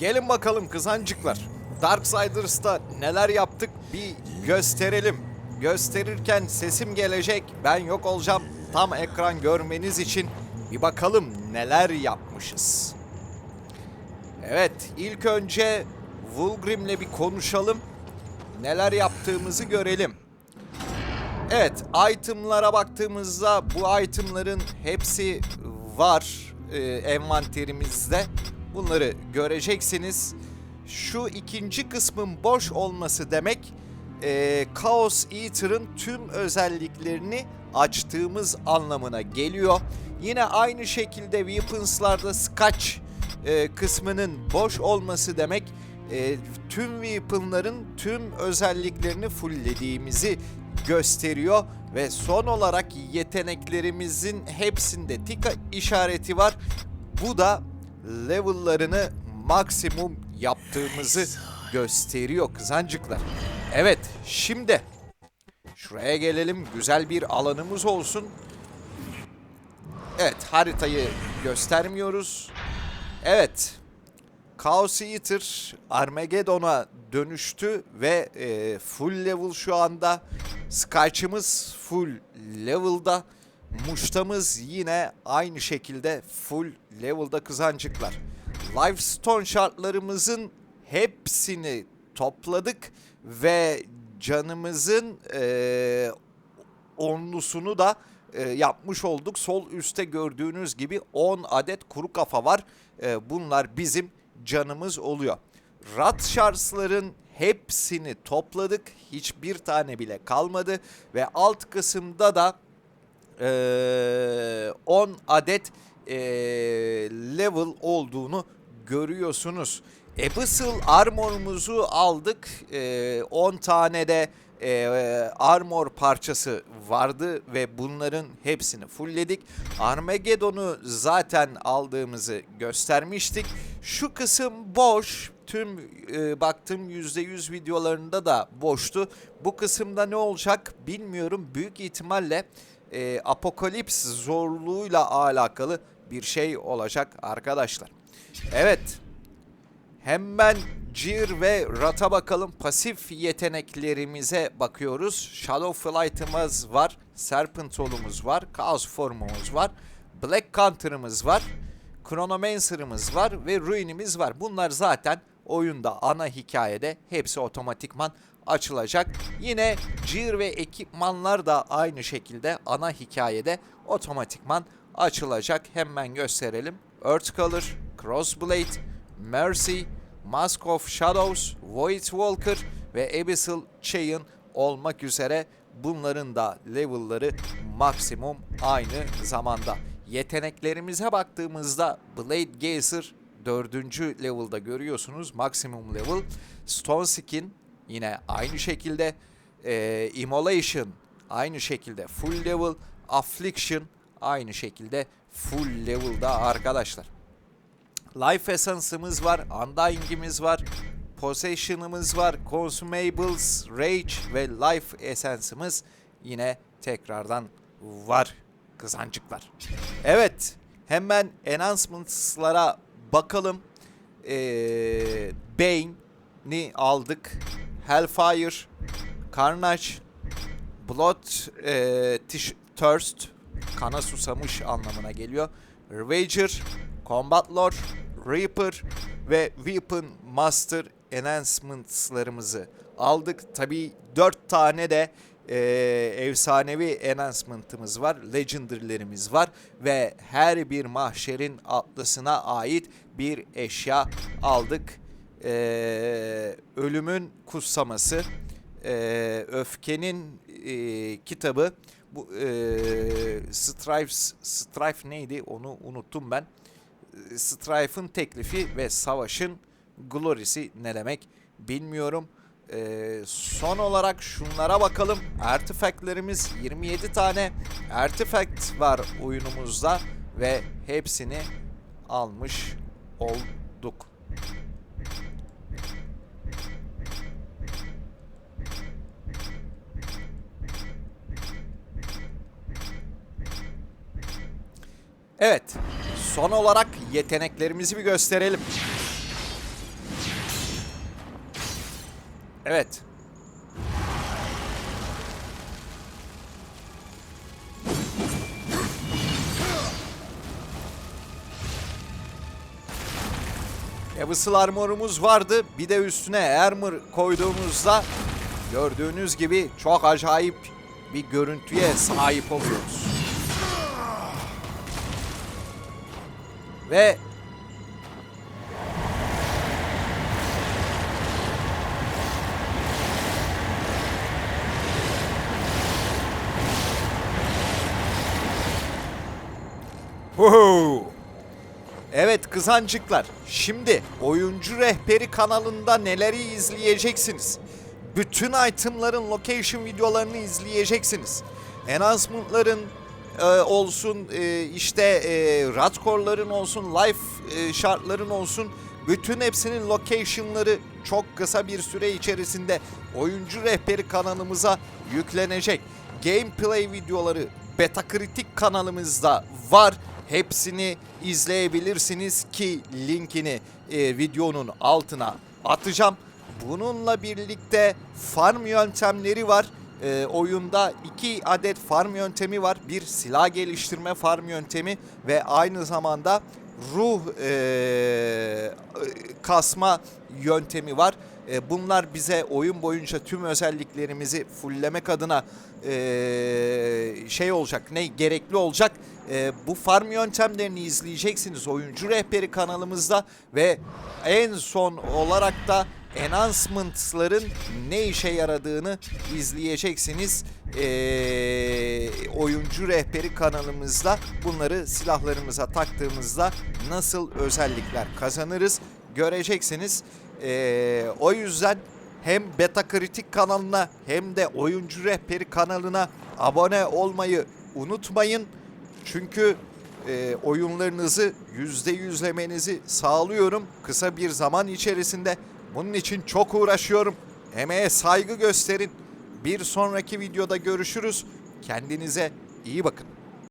Gelin bakalım kızancıklar. Darksiders'ta neler yaptık bir gösterelim. Gösterirken sesim gelecek. Ben yok olacağım. Tam ekran görmeniz için bir bakalım neler yapmışız. Evet, ilk önce Vulgrim'le bir konuşalım. Neler yaptığımızı görelim. Evet, itemlara baktığımızda bu itemların hepsi var e, envanterimizde. Bunları göreceksiniz. Şu ikinci kısmın boş olması demek e, Chaos Eater'ın tüm özelliklerini açtığımız anlamına geliyor. Yine aynı şekilde Weapons'larda Scotch e, kısmının boş olması demek e, tüm weaponların tüm özelliklerini fulllediğimizi gösteriyor ve son olarak yeteneklerimizin hepsinde tika işareti var. Bu da level'larını maksimum yaptığımızı gösteriyor kızancıklar. Evet şimdi şuraya gelelim güzel bir alanımız olsun. Evet haritayı göstermiyoruz. Evet Chaos Eater Armageddon'a dönüştü ve e, full level şu anda. Skyç'ımız full level'da. Muş'tamız yine aynı şekilde full level'da kızancıklar. Lifestone şartlarımızın hepsini topladık ve canımızın e, onlusunu da e, yapmış olduk. Sol üstte gördüğünüz gibi 10 adet kuru kafa var. E, bunlar bizim canımız oluyor. Rat şarsların hepsini topladık. Hiçbir tane bile kalmadı. Ve alt kısımda da e, 10 adet e, level olduğunu görüyorsunuz. Abyssal Armor'umuzu aldık. E, 10 tane de e, armor parçası vardı ve bunların hepsini fullledik. Armageddon'u zaten aldığımızı göstermiştik. Şu kısım boş. Tüm e, baktığım %100 videolarında da boştu. Bu kısımda ne olacak bilmiyorum. Büyük ihtimalle e, apokalips zorluğuyla alakalı bir şey olacak arkadaşlar. Evet. Hemen Jir ve Rat'a bakalım. Pasif yeteneklerimize bakıyoruz. Shadow Flight'ımız var. Serpent Olumuz var. Chaos Formumuz var. Black Counter'ımız var. Chronomancer'ımız var ve Ruin'imiz var. Bunlar zaten oyunda ana hikayede hepsi otomatikman açılacak. Yine Jir ve ekipmanlar da aynı şekilde ana hikayede otomatikman açılacak. Hemen gösterelim. Earthcolor, Crossblade, Mercy, Mask of Shadows, Void Walker ve Abyssal Chain olmak üzere bunların da level'ları maksimum aynı zamanda. Yeteneklerimize baktığımızda Blade Gazer 4. level'da görüyorsunuz maksimum level. Stone Skin yine aynı şekilde. Ee, Immolation aynı şekilde full level. Affliction aynı şekilde full level'da arkadaşlar. Life Essence'ımız var, Undying'imiz var, Possession'ımız var, Consumables, Rage ve Life Essence'ımız yine tekrardan var kızancıklar. Evet, hemen enhancements'lara bakalım. Ee, Bane'i aldık. Hellfire, Carnage, Blood e, Tish- Thirst, kana susamış anlamına geliyor. Ravager, Combat Lord, Reaper ve Weapon Master enhancements'larımızı aldık. Tabi 4 tane de e, efsanevi enhancement'ımız var. Legendary'lerimiz var. Ve her bir mahşerin atlasına ait bir eşya aldık. E, ölümün kutsaması, e, öfkenin e, kitabı, bu e, Strife, Strife neydi onu unuttum ben. Strife'ın teklifi ve savaşın glorisi ne demek bilmiyorum. E, son olarak şunlara bakalım. Artifactlerimiz 27 tane artifact var oyunumuzda ve hepsini almış olduk. Evet. Son olarak yeteneklerimizi bir gösterelim. Evet. Abyssal Armor'umuz vardı. Bir de üstüne Armor koyduğumuzda gördüğünüz gibi çok acayip bir görüntüye sahip oluyoruz. Ve Huhu. Evet kızancıklar. Şimdi oyuncu rehberi kanalında neleri izleyeceksiniz? Bütün itemların location videolarını izleyeceksiniz. Enhancement'ların e, olsun, e, işte e, Radcore'ların olsun, life e, şartların olsun. Bütün hepsinin location'ları çok kısa bir süre içerisinde oyuncu rehberi kanalımıza yüklenecek. Gameplay videoları Beta Kritik kanalımızda var. Hepsini izleyebilirsiniz ki linkini e, videonun altına atacağım. Bununla birlikte farm yöntemleri var. E, oyunda iki adet farm yöntemi var. Bir silah geliştirme farm yöntemi ve aynı zamanda ruh e, kasma yöntemi var. E, bunlar bize oyun boyunca tüm özelliklerimizi fulllemek adına e, şey olacak, ne gerekli olacak. E, bu farm yöntemlerini izleyeceksiniz oyuncu rehberi kanalımızda ve en son olarak da enhancement'ların ne işe yaradığını izleyeceksiniz. Ee, oyuncu rehberi kanalımızda bunları silahlarımıza taktığımızda nasıl özellikler kazanırız göreceksiniz. Ee, o yüzden hem Beta Kritik kanalına hem de oyuncu rehberi kanalına abone olmayı unutmayın. Çünkü e, oyunlarınızı %100'lemenizi sağlıyorum kısa bir zaman içerisinde. Bunun için çok uğraşıyorum. Emeğe saygı gösterin. Bir sonraki videoda görüşürüz. Kendinize iyi bakın.